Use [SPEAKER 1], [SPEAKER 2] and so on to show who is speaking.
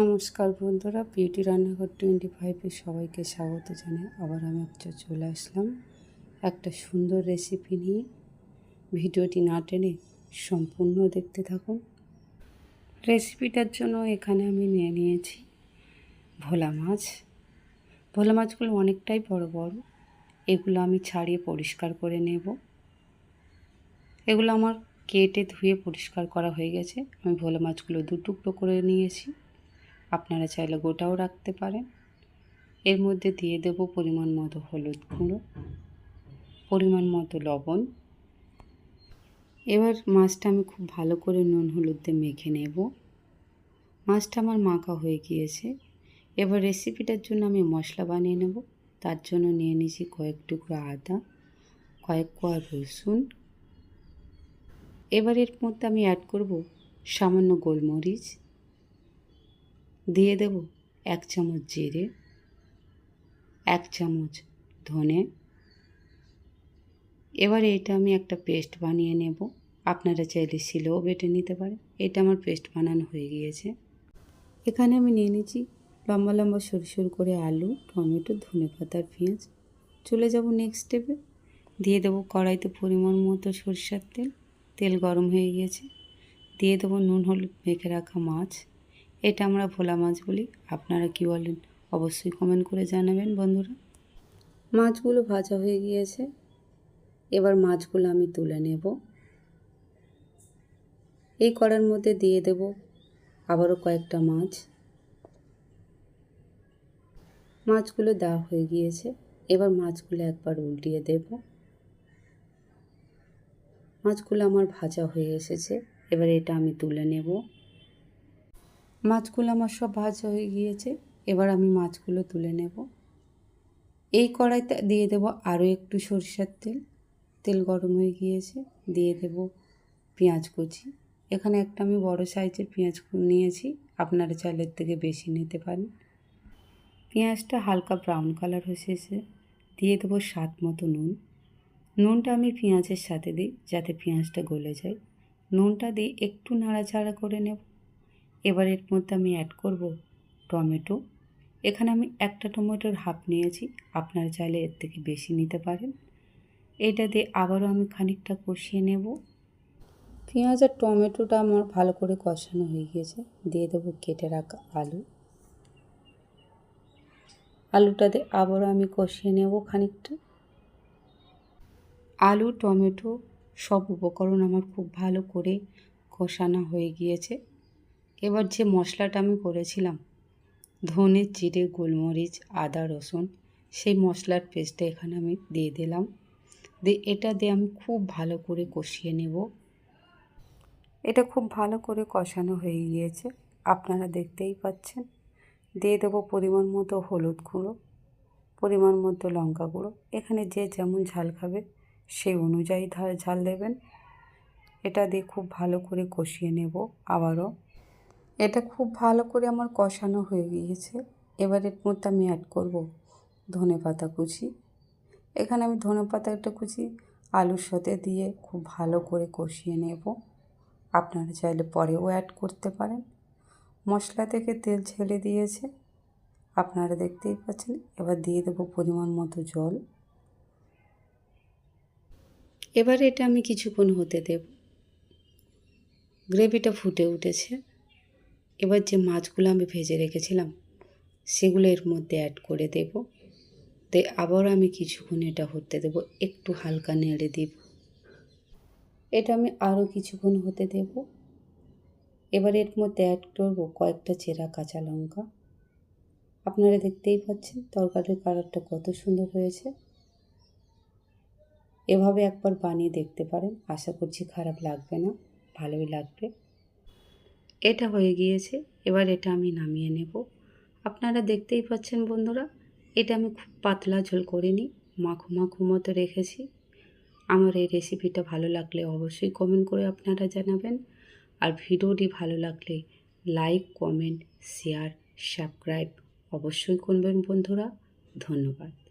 [SPEAKER 1] নমস্কার বন্ধুরা, বিউটি রান্নাঘর টোয়েন্টি ফাইভে সবাইকে স্বাগত জানাই। আবার আমি একটা চলে আসলাম একটা সুন্দর রেসিপি নিয়ে। ভিডিওটি না টেনে সম্পূর্ণ দেখতে থাকুন। রেসিপিটার জন্য এখানে আমি নিয়ে নিয়েছি ভোলা মাছ। ভোলা মাছগুলো অনেকটাই বড় বড়। এগুলো আমি ছাড়িয়ে পরিষ্কার করে নেব। এগুলো আমার কেটে ধুয়ে পরিষ্কার করা হয়ে গেছে। আমি ভোলা মাছগুলো দু টুকরো করে নিয়েছি। আপনারা চাইলে গোটাও রাখতে পারেন। এর মধ্যে দিয়ে দেব পরিমাণ মতো হলুদ গুঁড়ো, পরিমাণ মতো লবণ। এবার মাছটা আমি খুব ভালো করে নুন হলুদ মেখে নেব। মাছটা আমার মাখা হয়ে গিয়েছে। এবার রেসিপিটার জন্য আমি মশলা বানিয়ে নেব। তার জন্য নিয়ে নিয়েছি কয়েক টুকরো আদা, কয়েক কোয়া রসুন। এবার এর মধ্যে আমি অ্যাড করব সামান্য গোলমরিচ। দিয়ে দেব এক চামচ জিরে, এক চামচ ধনে। এবারে এটা আমি একটা পেস্ট বানিয়ে নেব। আপনারা চাইলে শিলেও বেটে নিতে পারেন। এটা আমার পেস্ট বানানো হয়ে গিয়েছে। এখানে আমি নিয়ে নিয়েছি লম্বা লম্বা সরু সরু করে আলু, টমেটো, ধনে পাতার পেঁয়াজ। চলে যাব নেক্সট স্টেপে দিয়ে দেবো কড়াইতে পরিমাণ মতো সরষের তেল। তেল গরম হয়ে গিয়েছে। দিয়ে দেবো নুন, হলুদ মেখে রাখা মাছ। এটা আমরা ভোলা মাছ বলি। আপনারা কি বলেন? অবশ্যই কমেন্ট করে জানাবেন বন্ধুরা। মাছগুলো ভাজা হয়ে গিয়েছে। এবার মাছগুলো আমি তুলে নেব। এই কড়ার মধ্যে দিয়ে দেব আবারও কয়েকটা মাছ। মাছগুলো দেওয়া হয়ে গিয়েছে। এবার মাছগুলো একবার উল্টিয়ে দেব। মাছগুলো আমার ভাজা হয়ে এসেছে। এবার এটা আমি তুলে নেব। মাছগুলো আমার সব ভাজা হয়ে গিয়েছে। এবার আমি মাছগুলো তুলে নেব। এই কড়াইতে দিয়ে দেব আরও একটু সরিষার তেল। তেল গরম হয়ে গিয়েছে। দিয়ে দেব পেঁয়াজ কুচি। এখানে একটা আমি বড় সাইজের পেঁয়াজ নিয়েছি। আপনারা চালের থেকে বেশি নিতে পারেন। পেঁয়াজটা হালকা ব্রাউন কালার হয়েছে দিয়ে দেবো স্বাদ মতো নুন। নুনটা আমি পেঁয়াজের সাথে দিই যাতে পেঁয়াজটা গলে যায়। নুনটা দিয়ে একটু নাড়াচাড়া করে নেব। এবার এর মধ্যে আমি অ্যাড করব টমেটো। এখানে আমি একটা টমেটোর হাফ নিয়েছি আপনারা চাইলে এর থেকে বেশি নিতে পারেন। এটা দিয়ে আবারও আমি খানিকটা কষিয়ে নেব। পেঁয়াজ আর টমেটোটা আমার ভালো করে কষানো হয়ে গিয়েছে দিয়ে দেবো কেটে রাখা আলু। আলুটাতে আবারও আমি কষিয়ে নেব খানিকটা। আলু টমেটো সব উপকরণ আমার খুব ভালো করে কষানো হয়ে গিয়েছে। এবার যে মশলাটা আমি করেছিলাম, ধনে, জিরে, গোলমরিচ, আদা, রসুন, সেই মশলার পেস্টটা এখানে আমি দিয়ে দিলাম। দিয়ে এটা দিয়ে আমি খুব ভালো করে কষিয়ে নেব। এটা খুব ভালো করে কষানো হয়ে গিয়েছে, আপনারা দেখতেই পাচ্ছেন। দিয়ে দেবো পরিমাণ মতো হলুদ গুঁড়ো, পরিমাণ মতো লঙ্কা গুঁড়ো। এখানে যে যেমন ঝাল খাবে সেই অনুযায়ী ঝাল দেবেন। এটা দিয়ে খুব ভালো করে কষিয়ে নেব আবারও। এটা খুব ভালো করে আমার কষানো হয়ে গিয়েছে। এবার এর মধ্যে আমি অ্যাড করব ধনে পাতা কুচি। এখানে আমি ধনে পাতাটা কুচি আলুর সাথে দিয়ে খুব ভালো করে কষিয়ে নেব। আপনারা চাইলে পরেও অ্যাড করতে পারেন। মশলা থেকে তেল ছেড়ে দিয়েছে। আপনারা দেখতেই পাচ্ছেন, এবার দিয়ে দেবো পরিমাণ মতো জল। এবার এটা আমি কিছুক্ষণ হতে দেব। গ্রেভিটা ফুটে উঠেছে। এবার যে মাছগুলো আমি ভেজে রেখেছিলাম, সেগুলো এর মধ্যে অ্যাড করে দেব। তে আবার আমি কিছুক্ষণ এটা হতে দেব, একটু হালকা নেড়ে দেব। এটা আমি আরও কিছুক্ষণ হতে দেব। এবার এর মধ্যে অ্যাড করব কয়েকটা চেরা কাঁচা লঙ্কা। আপনারা দেখতেই পাচ্ছেন তরকারির কালারটা কত সুন্দর হয়েছে। এভাবে একবার বানিয়ে দেখতে পারেন। আশা করছি খারাপ লাগবে না, ভালোই লাগবে। এটা হয়ে গিয়েছে, এবার এটা আমি নামিয়ে নেব। আপনারা দেখতেই পাচ্ছেন বন্ধুরা, এটা আমি খুব পাতলা ঝোল করিনি, মাখো মাখো মতো রেখেছি। আমার এই রেসিপিটা ভালো লাগলে অবশ্যই কমেন্ট করে আপনারা জানাবেন। আর ভিডিওটি ভালো লাগলে লাইক, কমেন্ট, শেয়ার, সাবস্ক্রাইব অবশ্যই করবেন বন্ধুরা। ধন্যবাদ।